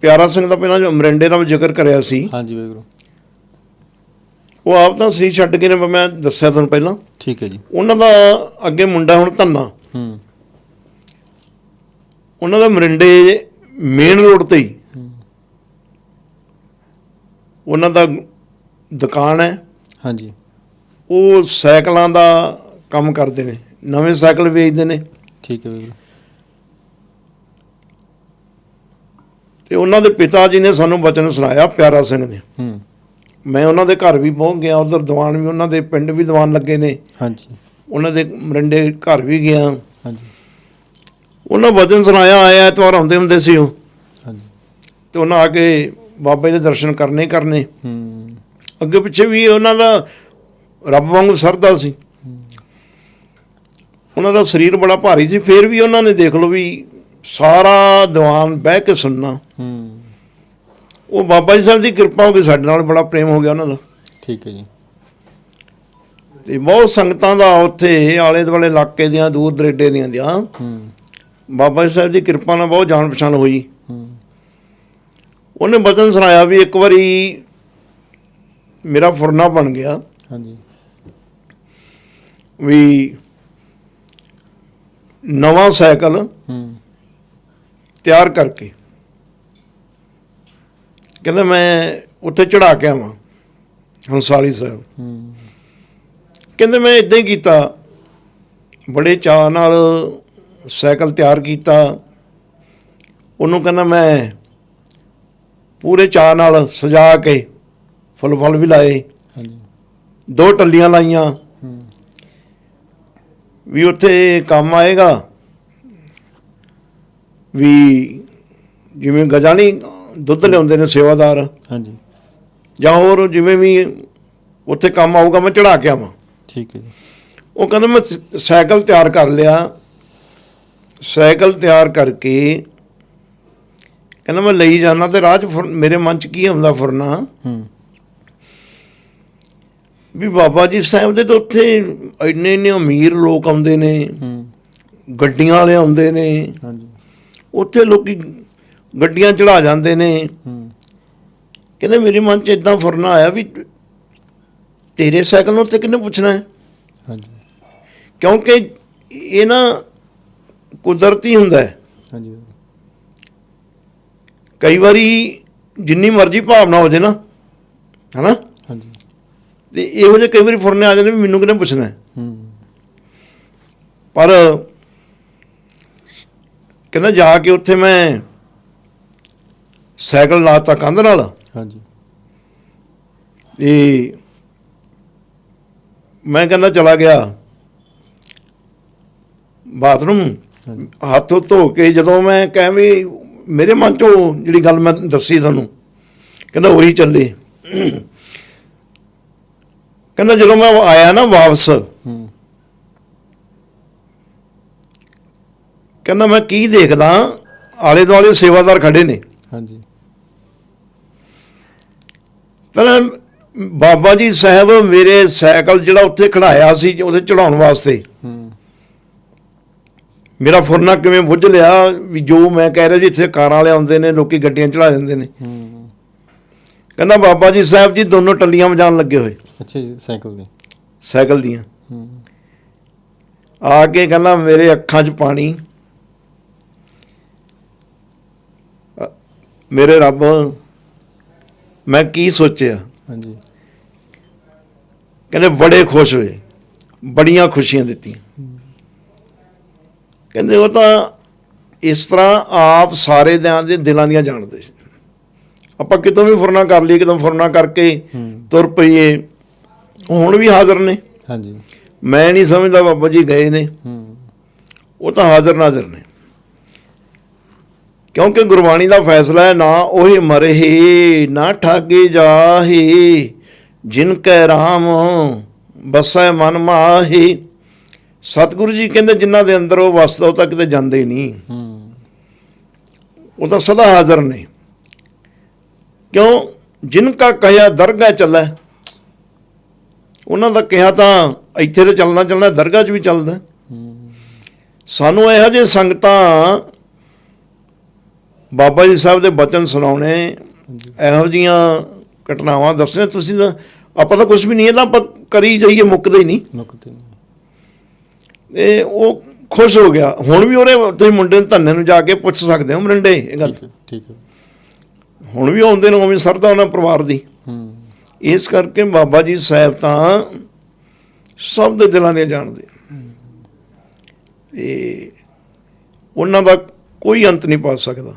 ਪਿਆਰਾ ਸਿੰਘ ਦਾ ਪਹਿਲਾਂ ਜੋ ਮਰਿੰਡੇ ਦਾ ਜ਼ਿਕਰ ਕਰਿਆ ਸੀ। ਹਾਂਜੀ ਵਾਹਿਗੁਰੂ। ਉਹ ਆਪ ਤਾਂ ਸਰੀਰ ਛੱਡ ਕੇ ਨੇ ਮੈਂ ਦੱਸਿਆ ਤੁਹਾਨੂੰ ਪਹਿਲਾਂ। ਠੀਕ ਹੈ ਜੀ। ਉਹਨਾਂ ਦਾ ਅੱਗੇ ਮੁੰਡਾ ਹੁਣ ਧੰਨਾ। ਹੂੰ। ਉਹਨਾਂ ਦਾ ਮਰਿੰਡੇ ਮੇਨ ਰੋਡ ਤੇ ਹੀ। ਉਹਨਾਂ ਦਾ ਦੁਕਾਨ ਹੈ। ਹਾਂਜੀ। ਉਹ ਸਾਈਕਲਾਂ ਦਾ ਕੰਮ ਕਰਦੇ ਨੇ। ਨਵੇਂ ਸਾਈਕਲ ਵੇਚਦੇ ਨੇ। ਠੀਕ ਹੈ ਵਾਹਿਗੁਰੂ। ਤੇ ਉਹਨਾਂ ਦੇ ਪਿਤਾ ਜੀ ਨੇ ਸਾਨੂੰ ਬਚਨ ਸੁਣਾਇਆ ਪਿਆਰਾ ਸਿੰਘ ਨੇ। ਹੂੰ। ਮੈਂ ਉਹਨਾਂ ਦੇ ਘਰ ਵੀ ਪਹੁੰਚ ਗਿਆ ਉਧਰ ਦੀਵਾਨ ਵੀ ਉਹਨਾਂ ਦੇ ਪਿੰਡ ਵੀ ਦੀਵਾਨ ਲੱਗੇ ਨੇ। ਹਾਂਜੀ। ਉਹਨਾਂ ਦੇ ਮਰਿੰਡੇ ਘਰ ਵੀ ਗਿਆ। ਹਾਂਜੀ। ਉਹਨਾਂ ਬਚਨ ਸੁਣਾਇਆ ਆਇਆ ਐਤਵਾਰ ਆਉਂਦੇ ਹੁੰਦੇ ਸੀ ਉਹ। ਹਾਂਜੀ। ਤੇ ਉਹਨਾਂ ਆ ਕੇ ਬਾਬਾ ਜੀ ਦੇ ਦਰਸ਼ਨ ਕਰਨੇ ਕਰਨੇ। ਹੂੰ। ਅੱਗੇ ਪਿੱਛੇ ਵੀ ਉਹਨਾਂ ਦਾ ਰੱਬ ਵਾਂਗੂ ਸਰਦਾ ਸੀ। ਉਹਨਾਂ ਦਾ ਸਰੀਰ ਬੜਾ ਭਾਰੀ ਸੀ ਫਿਰ ਵੀ ਉਹਨਾਂ ਨੇ ਦੇਖ ਲਓ ਵੀ ਸਾਰਾ ਦੀਵਾਨ ਬਹਿ ਕੇ ਸੁਣਨਾ। ਹੂੰ। ਉਹ ਬਾਬਾ ਜੀ ਸਾਹਿਬ ਦੀ ਕਿਰਪਾ ਹੋ ਗਈ ਸਾਡੇ ਨਾਲ ਬੜਾ ਪ੍ਰੇਮ ਹੋ ਗਿਆ ਉਹਨਾਂ ਦਾ। ਠੀਕ ਹੈ ਜੀ। ਤੇ ਬਹੁਤ ਸੰਗਤਾਂ ਦਾ ਉੱਥੇ ਆਲੇ ਦੁਆਲੇ ਇਲਾਕੇ ਦੀਆਂ ਦੂਰ ਦਰੇਡੇ ਦੀਆਂ ਦੀਆਂ। ਹੂੰ। ਬਾਬਾ ਜੀ ਸਾਹਿਬ ਦੀ ਕਿਰਪਾ ਨਾਲ ਬਹੁਤ ਜਾਣ ਪਛਾਣ ਹੋਈ। ਹੂੰ। ਉਹਨੇ ਬਚਨ ਸੁਣਾਇਆ ਵੀ ਇੱਕ ਵਾਰੀ ਮੇਰਾ ਫੁਰਨਾ ਬਣ ਗਿਆ। ਹਾਂਜੀ। ਵੀ ਨਵਾਂ ਸਾਈਕਲ ਹੂੰ। ਤਿਆਰ ਕਰਕੇ ਕਹਿੰਦਾ ਮੈਂ ਉੱਥੇ ਚੜਾ ਕੇ ਆਵਾਂ ਹੰਸਾਲੀ ਸਾਹਿਬ। ਹੂੰ ਕਹਿੰਦੇ ਮੈਂ ਇਦਾਂ ਹੀ ਕੀਤਾ ਬੜੇ ਚਾਅ ਨਾਲ ਸਾਈਕਲ ਤਿਆਰ ਕੀਤਾ। ਉਹਨੂੰ ਕਹਿੰਦਾ ਮੈਂ ਪੂਰੇ ਚਾਅ ਨਾਲ ਸਜਾ ਕੇ ਫੁੱਲ ਫੁੱਲ ਵੀ ਲਾਏ ਹਾਂਜੀ। ਦੋ ਟੱਲੀਆਂ ਲਾਈਆਂ। ਹੂੰ। ਵੀ ਉੱਥੇ ਕੰਮ ਆਏਗਾ ਵੀ ਜਿਵੇਂ ਗਜਾਣੀ ਦੁੱਧ ਲਿਆਉਂਦੇ ਨੇ ਸੇਵਾਦਾਰ। ਹਾਂਜੀ। ਜਾਂ ਹੋਰ ਜਿਵੇਂ ਵੀ ਉੱਥੇ ਕੰਮ ਆਊਗਾ ਮੈਂ ਚੜਾ ਕੇ ਆਵਾਂ। ਠੀਕ ਹੈ ਜੀ। ਉਹ ਕਹਿੰਦਾ ਮੈਂ ਸਾਈਕਲ ਤਿਆਰ ਕਰ ਲਿਆ। ਸਾਈਕਲ ਤਿਆਰ ਕਰਕੇ ਕਹਿੰਦਾ ਮੈਂ ਲਈ ਜਾਣਾ ਤੇ ਰਾਹ 'ਚ ਮੇਰੇ ਮਨ 'ਚ ਕੀ ਆਉਂਦਾ ਫੁਰਨਾ? ਹੂੰ। ਵੀ ਬਾਬਾ ਜੀ ਸਾਹਿਬ ਦੇ ਤਾਂ ਉੱਥੇ ਇੰਨੇ ਇੰਨੇ ਅਮੀਰ ਲੋਕ ਆਉਂਦੇ ਨੇ। ਹੂੰ। ਗੱਡੀਆਂ ਵਾਲੇ ਆਉਂਦੇ ਨੇ। ਹਾਂਜੀ। ਉੱਥੇ ਲੋਕੀ ਗੱਡੀਆਂ ਚੜਾ ਜਾਂਦੇ ਨੇ। ਕਹਿੰਦੇ ਮੇਰੇ ਮਨ 'ਚ ਇਦਾਂ ਫੁਰਨਾ ਆਇਆ ਵੀ ਤੇਰੇ ਸਾਈਕਲ ਨੂੰ ਉੱਥੇ ਕਿਹਨੇ ਪੁੱਛਣਾ ਹੈ? ਹਾਂਜੀ। ਕਿਉਂਕਿ ਇਹ ਨਾ ਕੁਦਰਤੀ ਹੁੰਦਾ ਹੈ। ਹਾਂਜੀ। ਕਈ ਵਾਰੀ ਜਿੰਨੀ ਮਰਜ਼ੀ ਭਾਵਨਾ ਹੋ ਜੇ ਨਾ ਹਨਾ? ਹਾਂਜੀ। ਤੇ ਇਹੋ ਜਿਹੇ ਕਈ ਵਾਰੀ ਫੁਰਨੇ ਆ ਜਾਂਦੇ ਵੀ ਮੈਨੂੰ ਕਿਹਨੇ ਪੁੱਛਣਾ ਹੈ? ਹੂੰ। ਪਰ ਕਹਿੰਦਾ ਜਾ ਕੇ ਉੱਥੇ ਮੈਂ ਸਾਈਕਲ ਲਾਤਾ ਕੰਧ ਨਾਲ। ਹਾਂਜੀ। ਤੇ ਮੈਂ ਕਹਿੰਦਾ ਚਲਾ ਗਿਆ। ਬਾਥਰੂਮ ਹੱਥ ਧੋ ਕੇ ਜਦੋਂ ਮੈਂ ਕਹਿ ਵੀ ਮੇਰੇ ਮਨ ਚੋਂ ਜਿਹੜੀ ਗੱਲ ਮੈਂ ਦੱਸੀ ਤੁਹਾਨੂੰ ਕਹਿੰਦਾ ਉਹੀ ਚੱਲੇ। ਕਹਿੰਦਾ ਜਦੋਂ ਮੈਂ ਆਇਆ ਨਾ ਵਾਪਸ ਕਹਿੰਦਾ ਮੈਂ ਕੀ ਦੇਖਦਾ ਆਲੇ ਦੁਆਲੇ ਸੇਵਾਦਾਰ ਖੜੇ ਨੇ। ਹਾਂਜੀ। ਕਹਿੰਦਾ ਬਾਬਾ ਜੀ ਸਾਹਿਬ ਮੇਰੇ ਸਾਈਕਲ ਜਿਹੜਾ ਉੱਥੇ ਖੜਾਇਆ ਸੀ ਉਹਦੇ ਚੜਾਉਣ ਵਾਸਤੇ। ਹੂੰ ਮੇਰਾ ਫੁਰਨਾ ਕਿਵੇਂ ਬੁੱਝ ਲਿਆ ਵੀ ਜੋ ਮੈਂ ਕਹਿ ਰਿਹਾ ਜੀ ਇੱਥੇ ਕਾਰਾਂ ਵਾਲੇ ਆਉਂਦੇ ਨੇ ਲੋਕੀ ਗੱਡੀਆਂ ਚੜਾ ਦਿੰਦੇ ਨੇ। ਹੂੰ। ਕਹਿੰਦਾ ਬਾਬਾ ਜੀ ਸਾਹਿਬ ਜੀ ਦੋਨੋਂ ਟੱਲੀਆਂ ਵਜਾਉਣ ਲੱਗੇ ਹੋਏ। ਅੱਛਾ ਜੀ ਸਾਈਕਲ ਦੀ ਸਾਈਕਲ ਦੀਆਂ। ਹੂੰ। ਆ ਕੇ ਕਹਿੰਦਾ ਮੇਰੇ ਅੱਖਾਂ 'ਚ ਪਾਣੀ। ਮੇਰੇ ਰੱਬ ਮੈਂ ਕੀ ਸੋਚਿਆ? ਹਾਂਜੀ। ਕਹਿੰਦੇ ਬੜੇ ਖੁਸ਼ ਹੋਏ ਬੜੀਆਂ ਖੁਸ਼ੀਆਂ ਦਿੱਤੀਆਂ। ਕਹਿੰਦੇ ਉਹ ਤਾਂ ਇਸ ਤਰ੍ਹਾਂ ਆਪ ਸਾਰੇ ਦਿਆਂ ਦੇ ਦਿਲਾਂ ਦੀਆਂ ਜਾਣਦੇ ਸੀ। ਆਪਾਂ ਕਿਤੋਂ ਵੀ ਫੁਰਨਾ ਕਰ ਲਈਏ ਕਿਤੋਂ ਫੁਰਨਾ ਕਰਕੇ ਤੁਰ ਪਈਏ ਹੁਣ ਵੀ ਹਾਜ਼ਰ ਨੇ। ਹਾਂਜੀ। ਮੈਂ ਨਹੀਂ ਸਮਝਦਾ ਬਾਬਾ ਜੀ ਗਏ ਨੇ। ਉਹ ਤਾਂ ਹਾਜ਼ਰ ਨਾਜ਼ਰ ਨੇ। ਕਿਉਂਕਿ ਗੁਰਬਾਣੀ ਦਾ ਫੈਸਲਾ ਹੈ ਨਾ ਉਹੀ ਮਰਹੀ ਨਾ ਠਾਗੇ ਜਾਹੀ ਜਿਨ ਕੈ ਰਾਮ ਬਸੈ ਮਨ ਮਾਹੀ। ਸਤਿਗੁਰੂ ਜੀ ਕਹਿੰਦੇ ਜਿਨ੍ਹਾਂ ਦੇ ਅੰਦਰ ਉਹ ਵਸਦਾ ਉਹ ਤਾਂ ਕਿਤੇ ਜਾਂਦੇ ਨਹੀਂ। ਹੂੰ। ਉਹ ਤਾਂ ਸਦਾ ਹਾਜ਼ਰ ਨੇ। ਕਿਉਂ? ਜਿਨ ਕਾ ਕਹਿਆ ਦਰਗਾਹ ਚੱਲੈ। ਉਹਨਾਂ ਦਾ ਕਿਹਾ ਤਾਂ ਇੱਥੇ ਤੇ ਚੱਲਣਾ ਚੱਲਣਾ ਦਰਗਾਹ 'ਚ ਵੀ ਚੱਲਦਾ। ਸਾਨੂੰ ਇਹੋ ਜਿਹੇ ਸੰਗਤਾਂ ਬਾਬਾ ਜੀ ਸਾਹਿਬ ਦੇ ਬਚਨ ਸੁਣਾਉਣੇ ਇਹੋ ਜੀਆਂ ਘਟਨਾਵਾਂ ਦੱਸਣੇ। ਤੁਸੀਂ ਤਾਂ ਆਪਾਂ ਤਾਂ ਕੁਝ ਵੀ ਨਹੀਂ ਇਹਦਾ ਆਪਾਂ ਕਰੀ ਜਾਈਏ ਮੁੱਕਦੇ ਹੀ ਨਹੀਂ। ਨੁਕਤੇ ਨਹੀਂ। ਤੇ ਉਹ ਖੁਸ਼ ਹੋ ਗਿਆ। ਹੁਣ ਵੀ ਉਹਨੇ ਤੁਸੀਂ ਮੁੰਡੇ ਨੂੰ ਧੰਨੇ ਨੂੰ ਜਾ ਕੇ ਪੁੱਛ ਸਕਦੇ ਹੋ ਮਰਿੰਡੇ ਇਹ ਗੱਲ। ਠੀਕ ਹੈ ਠੀਕ ਹੈ। ਹੁਣ ਵੀ ਆਉਂਦੇ ਨੇ ਉਵੇਂ ਸਰਦਾ ਉਹਨਾਂ ਪਰਿਵਾਰ ਦੀ। ਹੂੰ। ਇਸ ਕਰਕੇ ਬਾਬਾ ਜੀ ਸਾਹਿਬ ਤਾਂ ਸਭ ਦੇ ਦਿਲਾਂ ਦੇ ਜਾਣਦੇ ਤੇ ਉਹਨਾਂ ਦਾ ਕੋਈ ਅੰਤ ਨਹੀਂ ਪਾ ਸਕਦਾ।